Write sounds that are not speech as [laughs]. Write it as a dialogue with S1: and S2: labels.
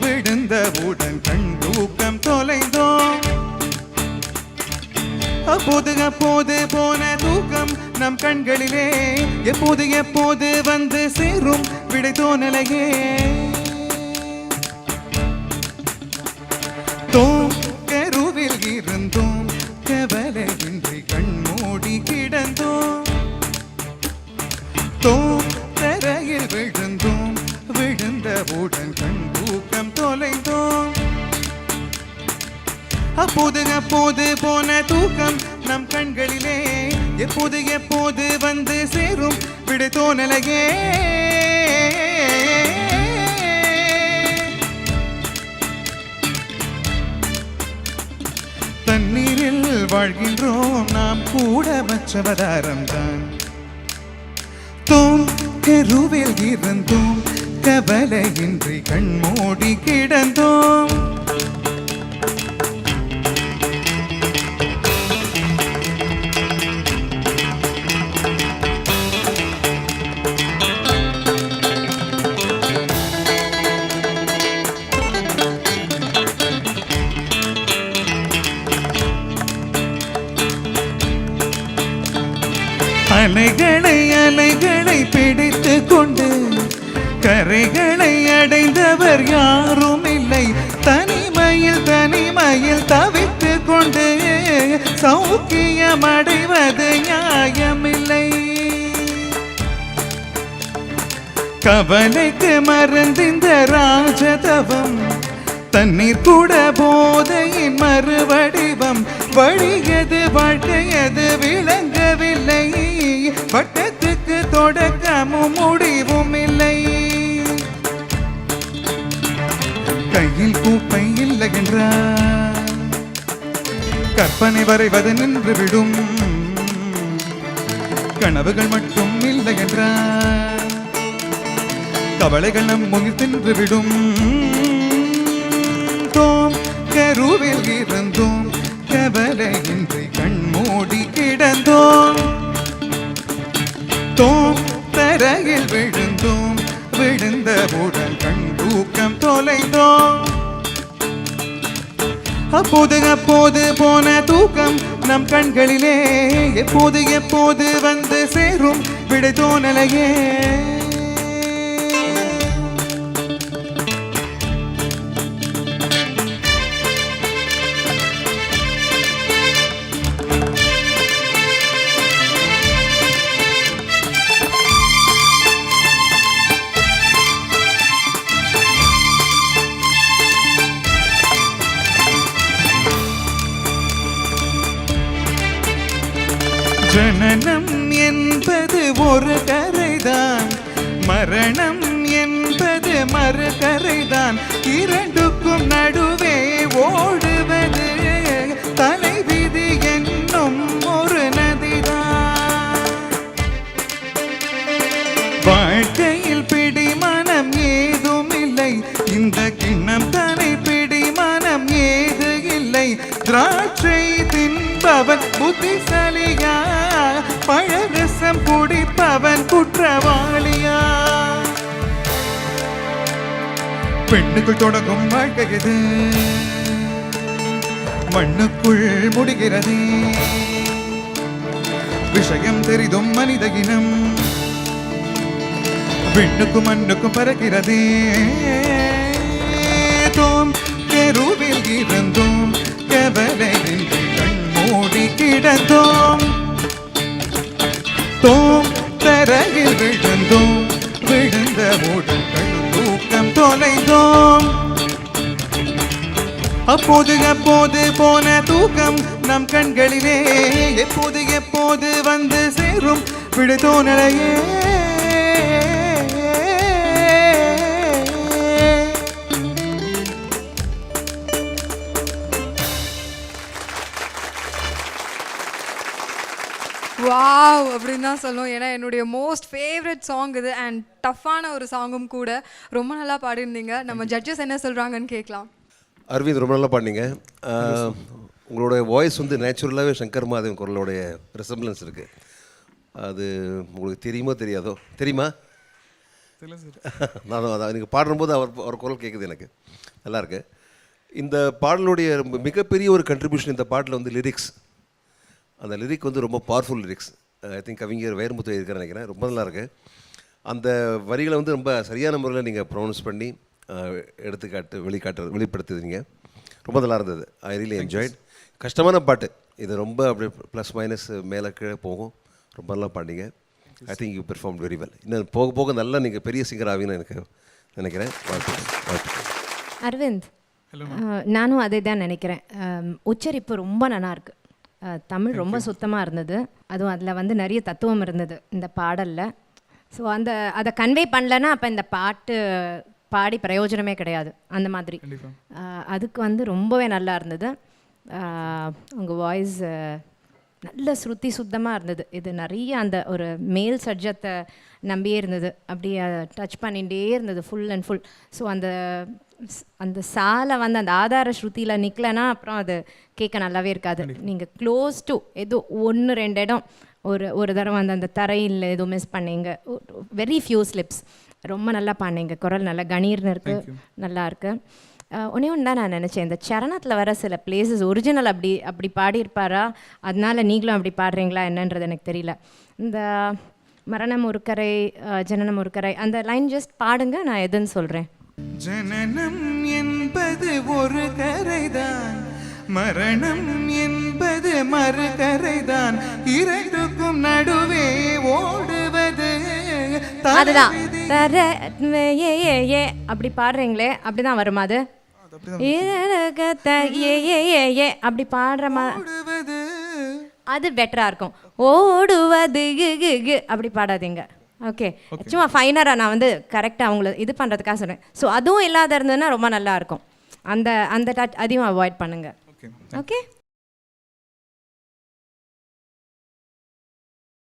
S1: விழுந்தவுடன் கண் தூக்கம் தொலைந்தோம். அப்போது அப்போது போன தூக்கம் நம் கண்களிலே எப்போது எப்போது வந்து சேரும் விடை தோணலையே. தோம் கருவில் இருந்தோம் கவலையின்றி கண் மூடி கிடந்தோம். தோம் தரையில் விழுந்தோம் விழுந்தவுடன் கண் தூக்கம் தொலைந்தோம். அப்போது அப்போது போன தூக்கம் நம் கண்களிலே எப்போது எப்போது வந்து சேரும் விடை தோணலையே. தண்ணீரில் வாழ்கின்றோம் நாம் கூட மற்றவதாரம் தான் தோம் கருவில் இருந்தோம் கவலையின்றி கண்மூடி கிடந்தோம். சௌக்கியம் அடைவது நியாயமில்லை. கவலைக்கு மருந்திந்த ராஜதவம் தண்ணீர் கூட போதையின் மறுவடிவம் வழியது வாழ்க்கையது விளங்கவில்லை. வட்டத்துக்கு தொடக்கமும் முடிவும் இல்லை. கையில் கூப்பை இல்லை என்றார் கற்பனை வரைவது நின்று விடும். கனவுகள் மட்டும் இல்லை என்றார் கவலைகள் நம் முகில் தின்று விடும். தோம் கருவில் இருந்தோம் கவலையின்றி கண் மூடி கிடந்தோம். தோம் தரையில் விழுந்தோம் விழுந்தவுடன் கண் தூக்கம் தொலைந்தோம். அப்போது அப்போது போன தூக்கம் நம் கண்களிலே. எப்போது எப்போது வந்து சேரும் விடை தோணலையே. ஜனனம் என்பது ஒரு கரைதான். மரணம் என்பது மறு கரைதான். இரண்டுக்கும் நடுவே ஓடுவது தன் திராட்சை தின்பவன் புத்திசாலியா பழரசம் குடிப்பவன் குற்றவாளியா. பெண்ணுக்குள் தொடங்கும் வாழ்க்கை இது மண்ணுக்குள் முடிகிறது. விஷயம் தெரிதும் மனித இனம் விண்ணுக்கும் மண்ணுக்கும் பறக்கிறதே. தோம் தெருவில் இரு அப்போது அப்போது போன தூக்கம் நம் கண்களிலே. எப்போது எப்போது வந்து சேரும் விடுதோ தோணலையே.
S2: வாவ் அப்படின்னு தான் சொல்லும். ஏன்னா என்னுடைய மோஸ்ட் ஃபேவரட் சாங் இது அண்ட் டஃப்பான ஒரு சாங்கும் கூட ரொம்ப நல்லா பாடியிருந்தீங்க. நம்ம ஜட்ஜஸ் என்ன சொல்கிறாங்கன்னு கேட்கலாம்.
S3: அரவிந்த் ரொம்ப நல்லா பாடினீங்க. ஆஹ், உங்களோட வாய்ஸ் வந்து நேச்சுரலாகவே சங்கர் மாதவன் குரலோடைய ரெசம்பிளன்ஸ் இருக்குது அது உங்களுக்கு தெரியுமோ தெரியாதோ? தெரியுமா? [laughs] நான் அதான் நீங்கள் பாடும்போது அவர் அவர் குரல் கேட்குது எனக்கு. நல்லா இருக்கு. இந்த பாடலுடைய மிகப்பெரிய ஒரு கண்ட்ரிபியூஷன் இந்த பாட்டில் வந்து லிரிக்ஸ் அந்த லிரிக் வந்து ரொம்ப பவர்ஃபுல் லிரிக்ஸ் ஐ திங்க் கவிஞர் வைரமுத்து இருக்கிற நினைக்கிறேன். ரொம்ப நல்லா இருக்கு. அந்த வரிகளை வந்து ரொம்ப சரியான முறையில் நீங்கள் ப்ரொனவுன்ஸ் பண்ணி எடுத்துக்காட்டு வெளிக்காட்டு வெளிப்படுத்துறீங்க ரொம்ப நல்லா இருந்தது. ஐ ரியலி என்ஜாய்ட் கஷ்டமான பாட்டு. இது ரொம்ப அப்படியே ப்ளஸ் மைனஸ் மேலே கீழே போகும். ரொம்ப நல்லா பாடிங்க I think you perform very well இன்னும் போக போக நல்லா நீங்கள் பெரிய சிங்கர் ஆவீங்கன்னு எனக்கு நினைக்கிறேன்.
S4: அரவிந்த் நானும் அதே தான் நினைக்கிறேன் உச்சரிப்பு ரொம்ப நல்லா இருக்கு. அஹ், தமிழ் ரொம்ப சுத்தமாக இருந்தது. அதுவும் அதில் வந்து நிறைய தத்துவம் இருந்தது இந்த பாடலில். ஸோ அந்த அதை கன்வே பண்ணலன்னா அப்போ இந்த பாட்டு பாடி பிரயோஜனமே கிடையாது. அந்த மாதிரி. அதுக்கு வந்து ரொம்பவே நல்லா இருந்தது. உங்கள் வாய்ஸ் நல்ல ஸ்ருதி சுத்தமாக இருந்தது. இது நிறைய அந்த ஒரு மேல் சட்ஜத்தை நம்பியே இருந்தது. அப்படியே டச் பண்ணிகிட்டே இருந்தது ஃபுல் அண்ட் ஃபுல் ஸோ அந்த அந்த சாலை வந்து அந்த ஆதார ஸ்ருதியில் நிற்கலனா அப்புறம் அது கேட்க நல்லாவே இருக்காது. நீங்கள் க்ளோஸ் டு ஏதோ ஒன்று ரெண்டு இடம் ஒரு ஒரு தடவை அந்த அந்த தரையில் ஏதோ மிஸ் பண்ணீங்க. வெரி ஃபியூ ஸ்லிப்ஸ் ரொம்ப நல்லா பண்ணீங்க குரல் நல்லா கணீர்னு இருக்கு. நல்லா இருக்கு. அஹ் ஒண்ணே ஒன்று தான் நான் நினச்சேன். இந்த சரணத்தில் வர சில பிளேசஸ் ஒரிஜினல் அப்படி அப்படி பாடியிருப்பாரா? அதனால நீங்களும் அப்படி பாடுறீங்களா என்னன்றது எனக்கு தெரியல. இந்த மரணம் ஒரு கரை அஹ் ஜனனம் ஒரு கரை அந்த லைன் ஜஸ்ட் பாடுங்க நான் எதுன்னு சொல்கிறேன்
S1: ஜனனம் என்பது ஒரு கரைதான். மரணம் என்பது மறுகரைதான் இரண்டுக்கும் நடுவே ஓடுவது
S4: அதுதான். ஏ ஏ ஏ. அப்படி பாடுறீங்களே அப்படி தான் வருமா அது? ஏ ஏ ஏ ஏ. அப்படி பாடுற மா
S1: ஓடுவது.
S4: அது பெட்டராக இருக்கும். ஓடுவது அப்படி பாடாதீங்க. ஓகே சும்மா ஃபைனராக நான் வந்து கரெக்டாக அவங்கள இது பண்ணுறதுக்காக சொன்னேன் ஸோ அதுவும் இல்லாத இருந்ததுன்னா ரொம்ப நல்லா இருக்கும். அந்த அந்த டச் அதையும் அவாய்ட் பண்ணுங்க. ஓகே